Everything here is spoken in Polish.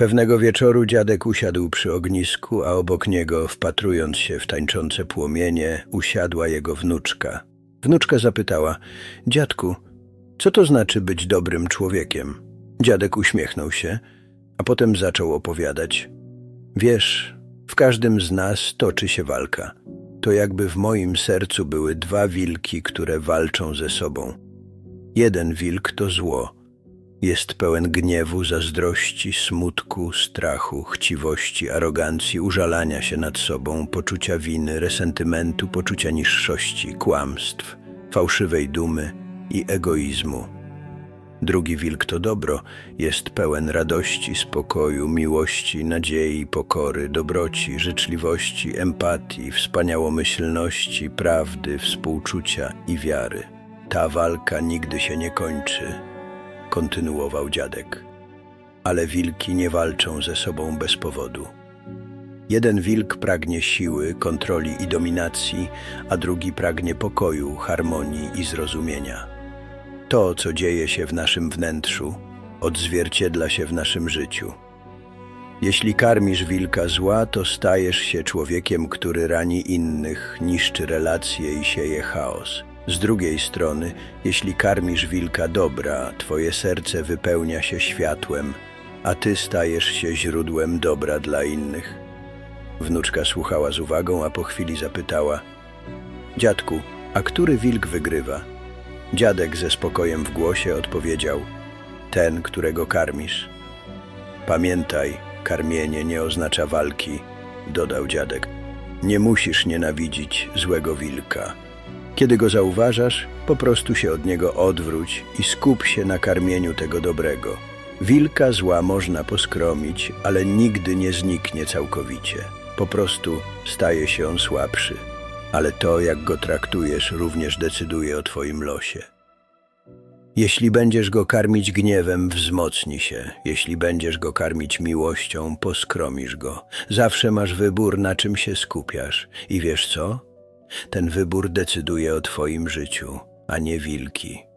Pewnego wieczoru dziadek usiadł przy ognisku, a obok niego, wpatrując się w tańczące płomienie, usiadła jego wnuczka. Wnuczka zapytała, dziadku, co to znaczy być dobrym człowiekiem? Dziadek uśmiechnął się, a potem zaczął opowiadać. Wiesz, w każdym z nas toczy się walka. To jakby w moim sercu były dwa wilki, które walczą ze sobą. Jeden wilk to zło. Jest pełen gniewu, zazdrości, smutku, strachu, chciwości, arogancji, użalania się nad sobą, poczucia winy, resentymentu, poczucia niższości, kłamstw, fałszywej dumy i egoizmu. Drugi wilk to dobro, jest pełen radości, spokoju, miłości, nadziei, pokory, dobroci, życzliwości, empatii, wspaniałomyślności, prawdy, współczucia i wiary. Ta walka nigdy się nie kończy, kontynuował dziadek. Ale wilki nie walczą ze sobą bez powodu. Jeden wilk pragnie siły, kontroli i dominacji, a drugi pragnie pokoju, harmonii i zrozumienia. To, co dzieje się w naszym wnętrzu, odzwierciedla się w naszym życiu. Jeśli karmisz wilka zła, to stajesz się człowiekiem, który rani innych, niszczy relacje i sieje chaos. Z drugiej strony, jeśli karmisz wilka dobra, twoje serce wypełnia się światłem, a ty stajesz się źródłem dobra dla innych. Wnuczka słuchała z uwagą, a po chwili zapytała: Dziadku, a który wilk wygrywa? Dziadek ze spokojem w głosie odpowiedział: Ten, którego karmisz. Pamiętaj, karmienie nie oznacza walki, dodał dziadek. Nie musisz nienawidzić złego wilka. Kiedy go zauważasz, po prostu się od niego odwróć i skup się na karmieniu tego dobrego. Wilka zła można poskromić, ale nigdy nie zniknie całkowicie. Po prostu staje się on słabszy. Ale to, jak go traktujesz, również decyduje o twoim losie. Jeśli będziesz go karmić gniewem, wzmocni się. Jeśli będziesz go karmić miłością, poskromisz go. Zawsze masz wybór, na czym się skupiasz. I wiesz co? Ten wybór decyduje o twoim życiu, a nie wilki.